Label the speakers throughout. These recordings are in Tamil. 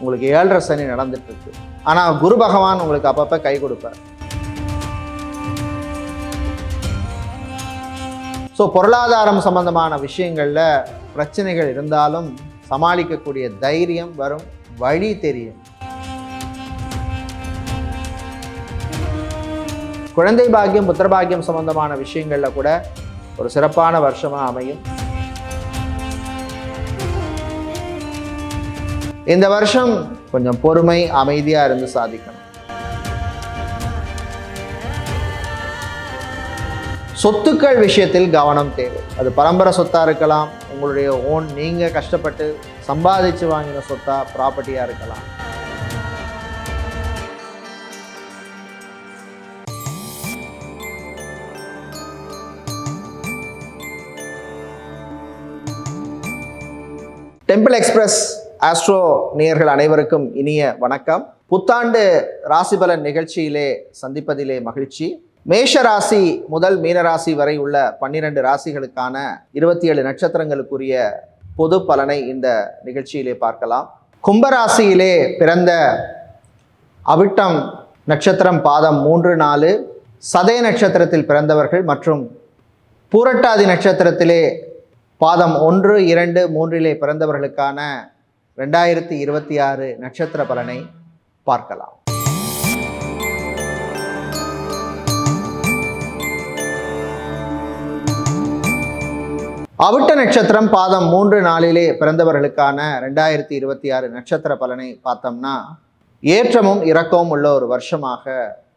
Speaker 1: உங்களுக்கு ஏழரை சனி நடந்துட்டு இருக்கு ஆனால் குரு பகவான் உங்களுக்கு அப்பப்போ கை கொடுப்பார். ஸோ பொருளாதாரம் சம்பந்தமான விஷயங்களில் பிரச்சனைகள் இருந்தாலும் சமாளிக்கக்கூடிய தைரியம் வரும் வழி தெரியும். குழந்தை பாக்கியம் புத்திர பாக்கியம் சம்பந்தமான விஷயங்களில் கூட ஒரு சிறப்பான வருஷமாக அமையும். இந்த வருஷம் கொஞ்சம் பொறுமை அமைதியாக இருந்து சாதிக்கணும். சொத்துக்கள் விஷயத்தில் கவனம் தேவை. அது பரம்பரை சொத்தாக இருக்கலாம் உங்களுடைய ஓன் நீங்கள் கஷ்டப்பட்டு சம்பாதிச்சு வாங்கின சொத்தா ப்ராப்பர்ட்டியாக இருக்கலாம். டெம்பிள் எக்ஸ்பிரஸ் ஆஸ்ட்ரோ நேயர்கள் அனைவருக்கும் இனிய வணக்கம். புத்தாண்டு ராசிபலன் நிகழ்ச்சியிலே சந்திப்பதிலே மகிழ்ச்சி. மேஷ ராசி முதல் மீன ராசி வரை உள்ள பன்னிரண்டு ராசிகளுக்கான இருபத்தி ஏழு நட்சத்திரங்களுக்குரிய பொது பலனை இந்த நிகழ்ச்சியிலே பார்க்கலாம். கும்பராசியிலே பிறந்த அவிட்டம் நட்சத்திரம் பாதம் மூன்று நாலு சதய நட்சத்திரத்தில் பிறந்தவர்கள் மற்றும் பூரட்டாதி நட்சத்திரத்திலே பாதம் ஒன்று இரண்டு மூன்றிலே பிறந்தவர்களுக்கான ரெண்டாயிரத்தி இருபத்தி ஆறு நட்சத்திர பலனை பார்க்கலாம். அவிட்ட நட்சத்திரம் பாதம் மூன்று நாளிலே பிறந்தவர்களுக்கான ரெண்டாயிரத்தி இருபத்தி ஆறு நட்சத்திர பலனை பார்த்தோம்னா ஏற்றமும் இறக்கமும் உள்ள ஒரு வருஷமாக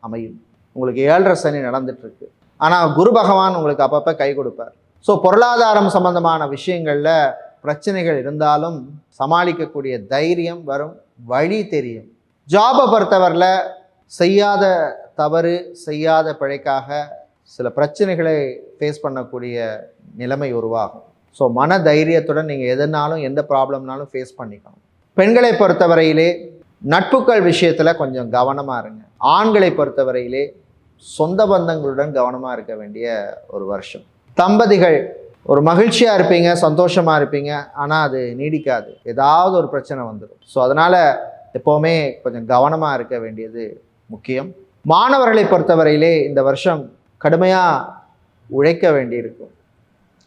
Speaker 1: அமையும். உங்களுக்கு ஏழரை சனி நடந்துட்டுருக்கு. ஆனால் குரு பகவான் உங்களுக்கு அப்பப்போ கை கொடுப்பார். ஸோ பொருளாதாரம் சம்பந்தமான விஷயங்களில் பிரச்சனைகள் இருந்தாலும் சமாளிக்கக்கூடிய தைரியம் வரும் வழி தெரியும். ஜாபை பொறுத்தவரையில் செய்யாத தவறு செய்யாத பிழைக்காக சில பிரச்சனைகளை ஃபேஸ் பண்ணக்கூடிய நிலைமை உருவாகும். ஸோ மன தைரியத்துடன் நீங்கள் எதுனாலும் எந்த ப்ராப்ளம்னாலும் ஃபேஸ் பண்ணிக்கணும். பெண்களை பொறுத்தவரையிலே நட்புக்கள் விஷயத்தில் கொஞ்சம் கவனமாக இருங்க. ஆண்களை பொறுத்தவரையிலே சொந்த பந்தங்களுடன் கவனமாக இருக்க வேண்டிய ஒரு வருஷம். தம்பதிகள் ஒரு மகிழ்ச்சியாக இருப்பீங்க சந்தோஷமாக இருப்பீங்க ஆனால் அது நீடிக்காது. ஏதாவது ஒரு பிரச்சனை வந்துடும் ஸோ அதனால் எப்போவுமே கொஞ்சம் கவனமாக இருக்க வேண்டியது முக்கியம். மாணவர்களை பொறுத்தவரையிலே இந்த வருஷம் கடுமையாக உழைக்க வேண்டியிருக்கும்.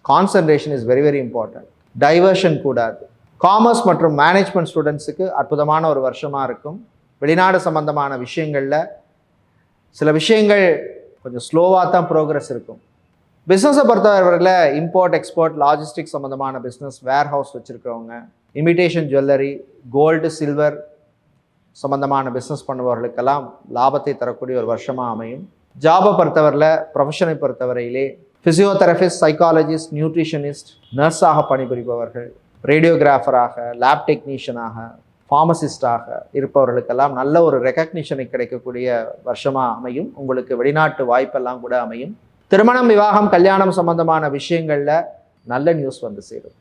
Speaker 1: Concentration is very very important diversion கூடாது. காமர்ஸ் மற்றும் மேனேஜ்மெண்ட் ஸ்டூடெண்ட்ஸுக்கு அற்புதமான ஒரு வருஷமாக இருக்கும். வெளிநாடு சம்பந்தமான விஷயங்களில் சில விஷயங்கள் கொஞ்சம் ஸ்லோவாக தான் ப்ரோக்ரஸ் இருக்கும். பிஸ்னஸை பொறுத்தவரையில் இம்போர்ட் எக்ஸ்போர்ட் லாஜிஸ்டிக் சம்மந்தமான பிஸ்னஸ் வேர் ஹவுஸ் வச்சுருக்கிறவங்க இமிட்டேஷன் ஜுவல்லரி கோல்டு சில்வர் சம்மந்தமான பிஸ்னஸ் பண்ணுபவர்களுக்கெல்லாம் லாபத்தை தரக்கூடிய ஒரு வருஷமாக அமையும். ஜாபை பொறுத்தவரையில் ப்ரொஃபஷனை பொறுத்தவரையிலே ஃபிசியோதெரபிஸ்ட் சைக்காலஜிஸ்ட் நியூட்ரிஷனிஸ்ட் நர்ஸாக பணிபுரிபவர்கள் ரேடியோகிராஃபராக லேப் டெக்னீஷியனாக ஃபார்மசிஸ்டாக இருப்பவர்களுக்கெல்லாம் நல்ல ஒரு ரெக்கக்னிஷனை கிடைக்கக்கூடிய வருஷமாக அமையும். உங்களுக்கு வெளிநாட்டு வாய்ப்பெல்லாம் கூட அமையும். திருமணம் விவாகம் கல்யாணம் சம்பந்தமான விஷயங்களில் நல்ல நியூஸ் வந்து சேரும்.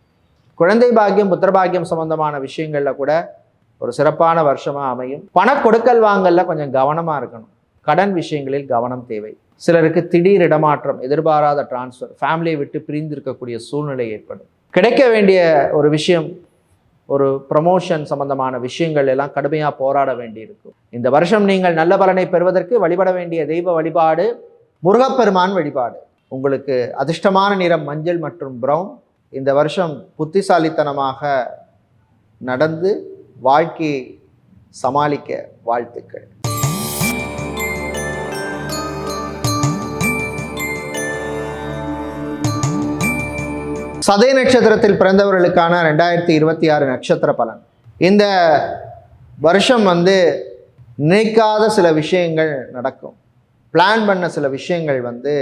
Speaker 1: குழந்தை பாக்கியம் புத்திர பாக்கியம் சம்பந்தமான விஷயங்களில் கூட ஒரு சிறப்பான வருஷமாக அமையும். பண கொடுக்கல் வாங்கல்ல கொஞ்சம் கவனமாக இருக்கணும். கடன் விஷயங்களில் கவனம் தேவை. சிலருக்கு திடீர் இடமாற்றம் எதிர்பாராத டிரான்ஸ்ஃபர் ஃபேமிலியை விட்டு பிரிந்து இருக்கக்கூடிய சூழ்நிலை ஏற்படும். கிடைக்க வேண்டிய ஒரு விஷயம் ஒரு ப்ரமோஷன் சம்பந்தமான விஷயங்கள் எல்லாம் கடுமையாக போராட வேண்டியிருக்கும். இந்த வருஷம் நீங்கள் நல்ல பலனை பெறுவதற்கு வழிபட வேண்டிய தெய்வ வழிபாடு முருகப்பெருமான் வழிபாடு. உங்களுக்கு அதிர்ஷ்டமான நிறம் மஞ்சள் மற்றும் ப்ரௌன் இந்த வருஷம் புத்திசாலித்தனமாக நடந்து வாழ்க்கையை சமாளிக்க வாழ்த்துக்கள். சதய நட்சத்திரத்தில் பிறந்தவர்களுக்கான ரெண்டாயிரத்தி இருபத்தி ஆறு நட்சத்திர பலன். இந்த வருஷம் வந்து நினைக்காத சில விஷயங்கள் நடக்கும். பிளான் பண்ண சில விஷயங்கள் வந்து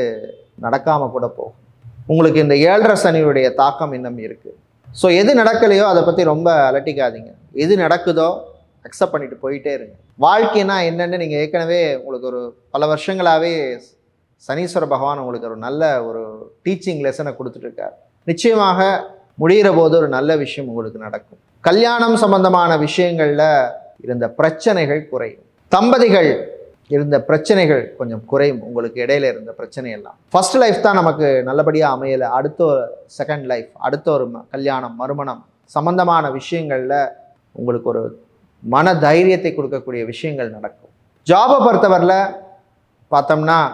Speaker 1: நடக்காமல் கூட போகும். உங்களுக்கு இந்த ஏழரை சனியுடைய தாக்கம் இன்னும் இருக்குது ஸோ எது நடக்கலையோ அதை பற்றி ரொம்ப அலட்டிக்காதீங்க. எது நடக்குதோ அக்செப்ட் பண்ணிட்டு போயிட்டே இருங்க. வாழ்க்கைனா என்னென்னு நீங்கள் ஏற்கனவே உங்களுக்கு ஒரு பல வருஷங்களாகவே சனீஸ்வர பகவான் உங்களுக்கு ஒரு நல்ல ஒரு டீச்சிங் லெசனை கொடுத்துட்ருக்கார் நிச்சயமாக முடிகிற போது ஒரு நல்ல விஷயம் உங்களுக்கு நடக்கும். கல்யாணம் சம்பந்தமான விஷயங்களில் இருந்த பிரச்சனைகள் குறையும். தம்பதிகள் இருந்த பிரச்சனைகள் கொஞ்சம் குறையும். உங்களுக்கு இடையில இருந்த பிரச்சனை எல்லாம் ஃபர்ஸ்ட் லைஃப் தான் நமக்கு நல்லபடியாக அமையலை. அடுத்த ஒரு செகண்ட் லைஃப் அடுத்த ஒரு ம- கல்யாணம் மறுமணம் சம்பந்தமான விஷயங்களில் உங்களுக்கு ஒரு மன தைரியத்தை கொடுக்கக்கூடிய விஷயங்கள் நடக்கும். ஜாபை பொறுத்தவரையில் பார்த்தோம்னா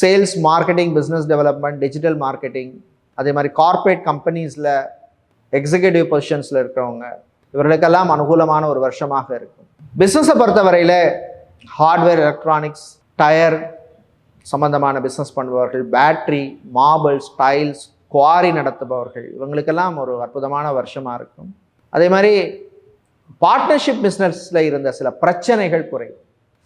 Speaker 1: sales marketing business development digital marketing அதே மாதிரி கார்ப்பரேட் கம்பெனிஸில் எக்ஸிக்யூட்டிவ் பொசிஷன்ஸில் இருக்கிறவங்க இவர்களுக்கெல்லாம் அனுகூலமான ஒரு வருஷமாக இருக்கும். பிஸ்னஸை பொறுத்தவரையில் ஹார்ட்வேர் எலக்ட்ரானிக்ஸ் டயர் சம்பந்தமான பிஸ்னஸ் பண்ணுபவர்கள் பேட்ரி மார்பிள்ஸ் டைல்ஸ் குவாரி நடத்துபவர்கள் இவங்களுக்கெல்லாம் ஒரு அற்புதமான வருஷமாக இருக்கும். அதே மாதிரி பார்ட்னர்ஷிப் பிஸ்னஸில் இருந்த சில பிரச்சனைகள் குறையும்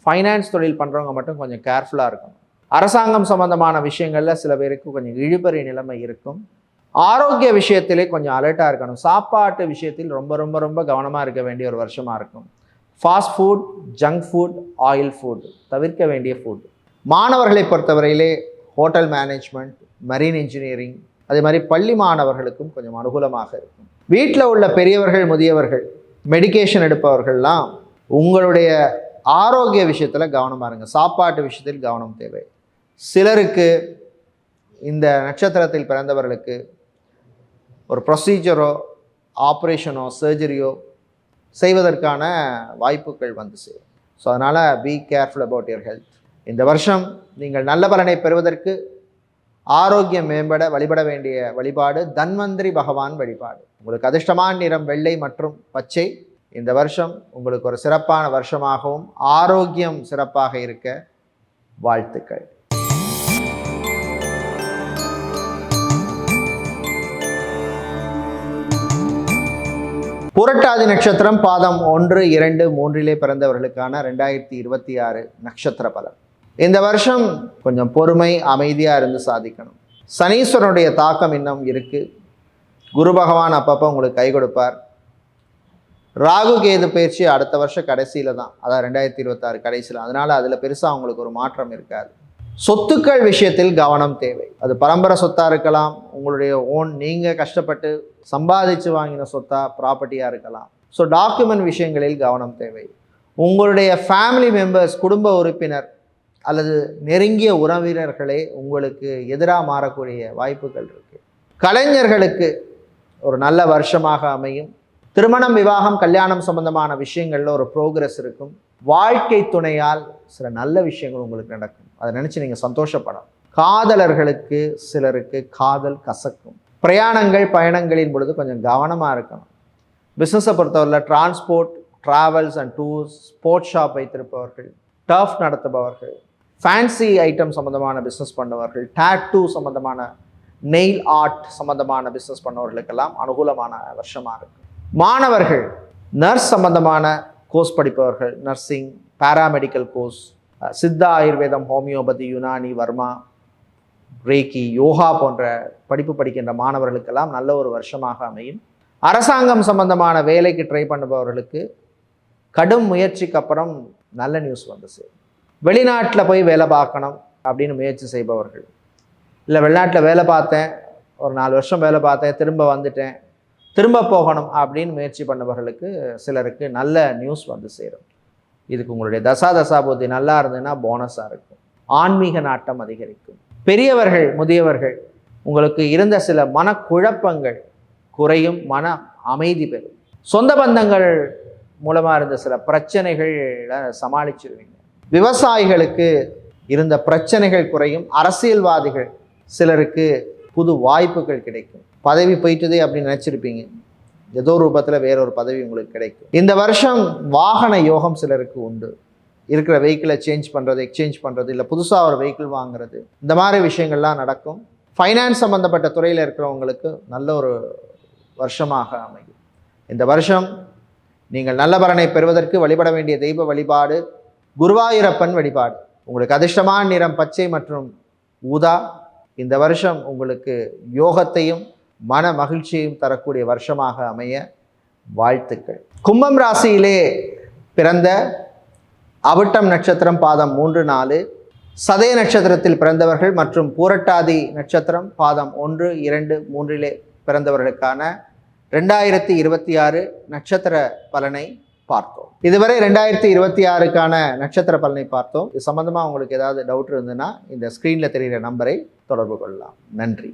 Speaker 1: ஃபைனான்ஸ் தொழில் பண்ணுறவங்க மட்டும் கொஞ்சம் கேர்ஃபுல்லாக இருக்கணும் அரசாங்கம் சம்பந்தமான விஷயங்களில் சில பேருக்கு கொஞ்சம் இழுபறி நிலைமை இருக்கும். ஆரோக்கிய விஷயத்திலே கொஞ்சம் அலர்ட்டாக இருக்கணும். சாப்பாட்டு விஷயத்தில் ரொம்ப ரொம்ப ரொம்ப கவனமாக இருக்க வேண்டிய ஒரு வருஷமாக இருக்கும். Fast food junk food oil food தவிர்க்க வேண்டிய ஃபுட் மாணவர்களை பொறுத்தவரையிலே ஹோட்டல் மேனேஜ்மெண்ட் மரீன் இன்ஜினியரிங் அதே மாதிரி பள்ளி மாணவர்களுக்கும் கொஞ்சம் அனுகூலமாக இருக்கும். வீட்டில் உள்ள பெரியவர்கள் முதியவர்கள் மெடிகேஷன் எடுப்பவர்கள்லாம் உங்களுடைய ஆரோக்கிய விஷயத்தில் கவனமாக இருங்க. சாப்பாட்டு விஷயத்தில் கவனம் தேவை. சிலருக்கு இந்த நட்சத்திரத்தில் பிறந்தவர்களுக்கு ஒரு ப்ரொசீஜரோ ஆப்ரேஷனோ சர்ஜரியோ செய்வதற்கான வாய்ப்புகள் வந்து சேரும். ஸோ அதனால் be careful about your health இந்த வருஷம் நீங்கள் நல்ல பலனை பெறுவதற்கு ஆரோக்கியம் மேம்பட வழிபட வேண்டிய வழிபாடு தன்வந்திரி பகவான் வழிபாடு. உங்களுக்கு அதிர்ஷ்டமான நிறம் வெள்ளை மற்றும் பச்சை. இந்த வருஷம் உங்களுக்கு ஒரு சிறப்பான வருஷமாகவும் ஆரோக்கியம் சிறப்பாக இருக்க வாழ்த்துக்கள். புரட்டாதி நட்சத்திரம் பாதம் ஒன்று இரண்டு மூன்றிலே பிறந்தவர்களுக்கான ரெண்டாயிரத்தி இருபத்தி ஆறு நட்சத்திர பலன். இந்த வருஷம் கொஞ்சம் பொறுமை அமைதியாக இருந்து சாதிக்கணும். சனீஸ்வரனுடைய தாக்கம் இன்னும் இருக்குது குரு பகவான் அப்பப்போ உங்களுக்கு கை கொடுப்பார். ராகு கேது பயிற்சி அடுத்த வருஷம் கடைசியில் தான். அதான் ரெண்டாயிரத்தி இருபத்தாறு கடைசியில். அதனால் அதில் பெருசாக அவங்களுக்கு ஒரு மாற்றம் இருக்காது. சொத்துக்கள் விஷயத்தில் கவனம் தேவை. அது பரம்பரை சொத்தாக இருக்கலாம் உங்களுடைய ஓன் நீங்கள் கஷ்டப்பட்டு சம்பாதிச்சு வாங்கின சொத்தா ப்ராப்பர்ட்டியாக இருக்கலாம். ஸோ டாக்குமெண்ட் விஷயங்களில் கவனம் தேவை. உங்களுடைய ஃபேமிலி மெம்பர்ஸ் குடும்ப உறுப்பினர் அல்லது நெருங்கிய உறவினர்களே உங்களுக்கு எதிராக மாறக்கூடிய வாய்ப்புகள் இருக்குது கலைஞர்களுக்கு ஒரு நல்ல வருஷமாக அமையும். திருமணம் விவாகம் கல்யாணம் சம்பந்தமான விஷயங்களில் ஒரு ப்ரோக்ரஸ் இருக்கும். வாழ்க்கை துணையால் சில நல்ல விஷயங்கள் உங்களுக்கு நடக்கும். அதை நினச்சி நீங்கள் சந்தோஷப்படணும். காதலர்களுக்கு சிலருக்கு காதல் கசக்கும். பிரயாணங்கள் பயணங்களின் பொழுது கொஞ்சம் கவனமாக இருக்கணும். பிஸ்னஸை பொறுத்தவரையில் transport travels and tours sports shop வைத்திருப்பவர்கள் டர்ஃப் நடத்துபவர்கள் ஃபேன்சி ஐட்டம் சம்மந்தமான பிஸ்னஸ் பண்ணவர்கள் டேட்டூ சம்மந்தமான நெயில் ஆர்ட் சம்மந்தமான பிஸ்னஸ் பண்ணவர்களுக்கெல்லாம் அனுகூலமான வருஷமாக இருக்கு. மாணவர்கள் நர்ஸ் சம்மந்தமான கோர்ஸ் படிப்பவர்கள் நர்சிங் பேராமெடிக்கல் கோர்ஸ் சித்தா ஆயுர்வேதம் ஹோமியோபதி யுனானி வர்மா ரேக்கி யோகா போன்ற படிப்பு படிக்கின்ற மாணவர்களுக்கெல்லாம் நல்ல ஒரு வருஷமாக அமையும். அரசாங்கம் சம்பந்தமான வேலைக்கு ட்ரை பண்ணுபவர்களுக்கு கடும் முயற்சிக்கு அப்புறம் நல்ல நியூஸ் வந்து சேரும். வெளிநாட்டில் போய் வேலை பார்க்கணும் அப்படின்னு முயற்சி செய்பவர்கள். இல்லை வெளிநாட்டில் வேலை பார்த்தேன் ஒரு நாலு வருஷம் வேலை பார்த்தேன் திரும்ப வந்துட்டேன் திரும்ப போகணும் அப்படின்னு முயற்சி பண்ணுபவர்களுக்கு சிலருக்கு நல்ல நியூஸ் வந்து சேரும். இதுக்கு உங்களுடைய தசா தசா புத்தி நல்லா இருந்ததுன்னா போனஸாக இருக்கும். ஆன்மீக நாட்டம் அதிகரிக்கும். பெரியவர்கள் முதியவர்கள் உங்களுக்கு இருந்த சில மனக்குழப்பங்கள் குறையும் மன அமைதி பெறும். சொந்த பந்தங்கள் மூலமாக இருந்த சில பிரச்சனைகளை சமாளிச்சிருவீங்க. விவசாயிகளுக்கு இருந்த பிரச்சனைகள் குறையும். அரசியல்வாதிகள் சிலருக்கு புது வாய்ப்புகள் கிடைக்கும். பதவி போயிட்டதே அப்படின்னு நினச்சிருப்பீங்க. ஏதோ ரூபத்தில் வேறொரு பதவி உங்களுக்கு கிடைக்கும். இந்த வருஷம் வாகன யோகம் சிலருக்கு உண்டு. இருக்கிற வெஹிக்கிளை சேஞ்ச் பண்ணுறது எக்ஸ்சேஞ்ச் பண்ணுறது இல்லை புதுசாக ஒரு வெஹிக்கிள் வாங்குறது இந்த மாதிரி விஷயங்கள்லாம் நடக்கும். ஃபைனான்ஸ் சம்மந்தப்பட்ட துறையில் இருக்கிறவங்களுக்கு நல்ல ஒரு வருஷமாக அமையும். இந்த வருஷம் நீங்கள் நல்ல பலனை பெறுவதற்கு வழிபட வேண்டிய தெய்வ வழிபாடு குருவாயூரப்பன் வழிபாடு. உங்களுக்கு அதிர்ஷ்டமான நிறம் பச்சை மற்றும் ஊதா. இந்த வருஷம் உங்களுக்கு யோகத்தையும் மன மகிழ்ச்சியையும் தரக்கூடிய வருஷமாக அமைய வாழ்த்துக்கள். கும்பம் ராசியிலே பிறந்த அவிட்டம் நட்சத்திரம் பாதம் மூன்று நாலு சதய நட்சத்திரத்தில் பிறந்தவர்கள் மற்றும் பூரட்டாதி நட்சத்திரம் பாதம் ஒன்று இரண்டு மூன்றிலே பிறந்தவர்களுக்கான ரெண்டாயிரத்தி இருபத்தி ஆறு நட்சத்திர பலனை பார்த்தோம். இதுவரை ரெண்டாயிரத்தி இருபத்தி ஆறுக்கான நட்சத்திர பலனை பார்த்தோம். இது சம்பந்தமாக உங்களுக்கு ஏதாவது டவுட் இருந்ததுன்னா இந்த ஸ்க்ரீனில் தெரிகிற நம்பரை தொடர்பு கொள்ளலாம். நன்றி.